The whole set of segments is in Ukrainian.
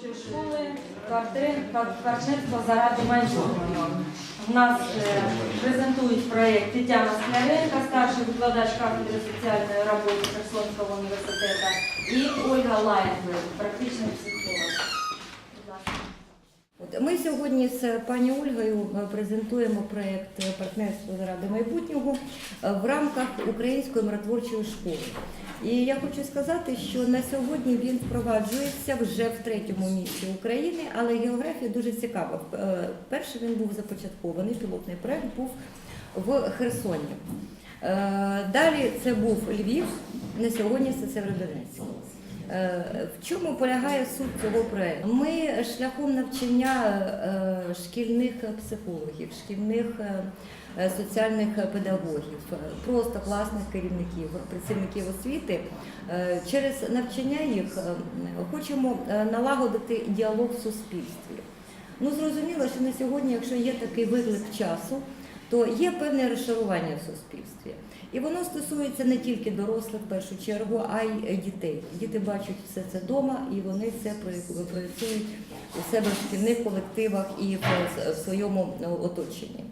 творчої школи «Партер- пар- заради майбутнього. У нас е, презентують проєкт Тетяна Скляренко, старший викладач кафедри соціальної роботи Херсонського університету, і Ольга Лайфлер, практичний психолог. Ми сьогодні з пані Ольгою е, презентуємо проєкт партнерство заради майбутнього в рамках української миротворчої школи. І я хочу сказати, що на сьогодні він впроваджується вже в третьому місці України, але географія дуже цікава. Е, Перший він був започаткований, пілотний проєкт був в Херсоні. Е, Далі це був Львів, на сьогодні це Северодонецьк. Е, В чому полягає суть цього проєкту? Ми шляхом навчання е, шкільних психологів, шкільних е, соціальних педагогів, просто класних керівників, працівників освіти, через навчання їх хочемо налагодити діалог в суспільстві. Ну зрозуміло, що на сьогодні, якщо є такий виклик часу, то є певне розшарування в суспільстві. І воно стосується не тільки дорослих в першу чергу, а й дітей. Діти бачать все це вдома, і вони це про- проєктують у себе в шкільних колективах і в, своєму оточенні.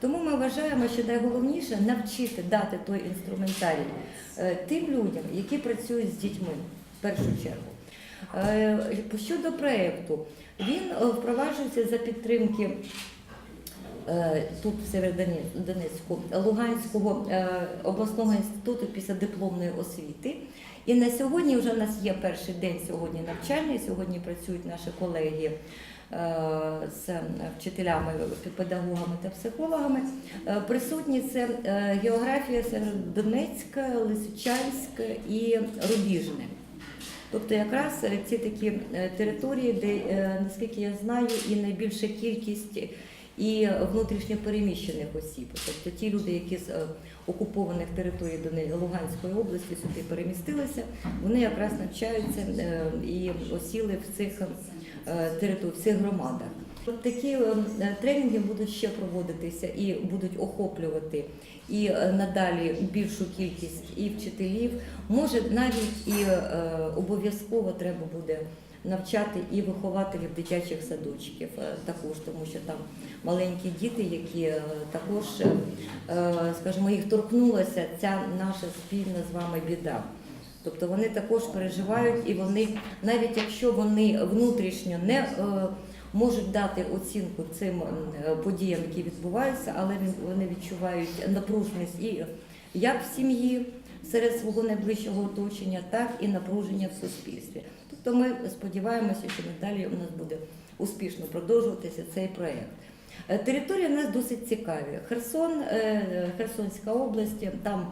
Тому ми вважаємо, що найголовніше навчити дати той інструментарій е, тим людям, які працюють з дітьми в першу чергу. Е, Щодо проєкту, він е, впроваджується за підтримки тут в Северодонецьку Луганського е, обласного інституту післядипломної освіти. І на сьогодні вже в нас є перший день сьогодні навчальний. Сьогодні працюють наші колеги е, з вчителями, педагогами та психологами. Е, Присутні це е, географія Северодонецьк, Лисичанськ і Рубіжне. Тобто якраз е, ці такі е, території, де, е, наскільки я знаю, і найбільша кількість і внутрішньо переміщених осіб. Тобто ті люди, які з е, окупованих територій Доне- Луганської області сюди перемістилися, вони якраз навчаються е, і осіли в цих е, в цих громадах. От Такі е, тренінги будуть ще проводитися і будуть охоплювати і е, надалі більшу кількість і вчителів. Може навіть і е, обов'язково треба буде навчати і вихователів дитячих садочків е, також, тому що там маленькі діти, які е, також, е, е, скажімо, їх торкнулася ця наша спільна з вами біда. Тобто вони також переживають, і вони, навіть якщо вони внутрішньо не е, можуть дати оцінку цим е, подіям, які відбуваються, але вони відчувають напруженість і як в сім'ї серед свого найближчого оточення, так і напруження в суспільстві. Тобто ми сподіваємося, що надалі у нас буде успішно продовжуватися цей проєкт. Е, Території у нас досить цікаві. Херсон, е, Херсонська область, там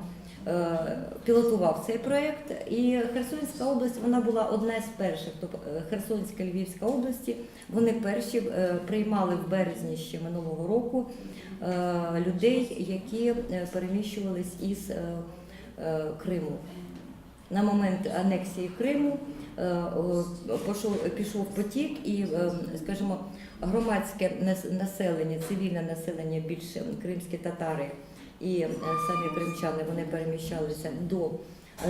пілотував цей проєкт. І Херсонська область вона була одна з перших, тобто е, Херсонська Львівська області. Вони перші е, приймали в березні ще минулого року е, людей, які е, переміщувались із е, е, Криму. На момент анексії Криму е, пішов, потік, і, е, скажімо, громадське населення, цивільне населення, більше кримські татари і е, самі кримчани вони переміщалися до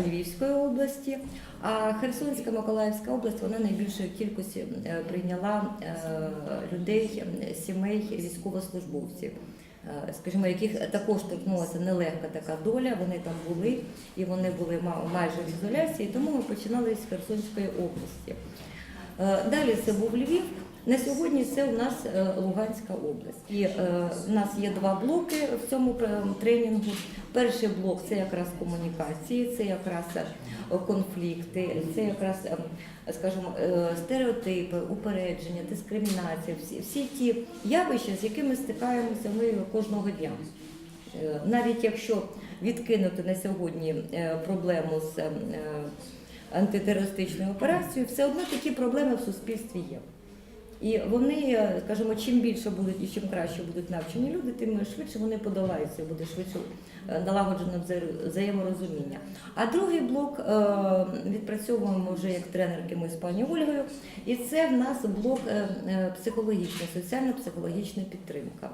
Львівської області. А Херсонська Миколаївська область вона найбільшої кількості е, прийняла е, людей, сімей військовослужбовців. Скажімо, яких також торкнулася нелегка така доля, вони там були і вони були ма- майже в ізоляції, тому ми починали з Херсонської області. Далі це був Львів. На сьогодні це у нас е, Луганська область. І е, у нас є два блоки в цьому тренінгу. Перший блок це якраз комунікації, це якраз е, конфлікти, це якраз, е, скажімо, е, стереотипи, упередження, дискримінація, всі, всі ті явища, з якими стикаємося ми кожного дня. Е, Навіть якщо відкинути на сьогодні е, проблему з е, антитерористичною операцією, все одно такі проблеми в суспільстві є. І вони, е, скажімо, чим більше будуть і чим краще будуть навчені люди, тим швидше вони подолаються, буде швидше е, налагоджено взаєм- взаєморозуміння. А другий блок е, відпрацьовуємо вже як тренерки ми з пані Ольгою, і це в нас блок психологічна, соціально-психологічна підтримка.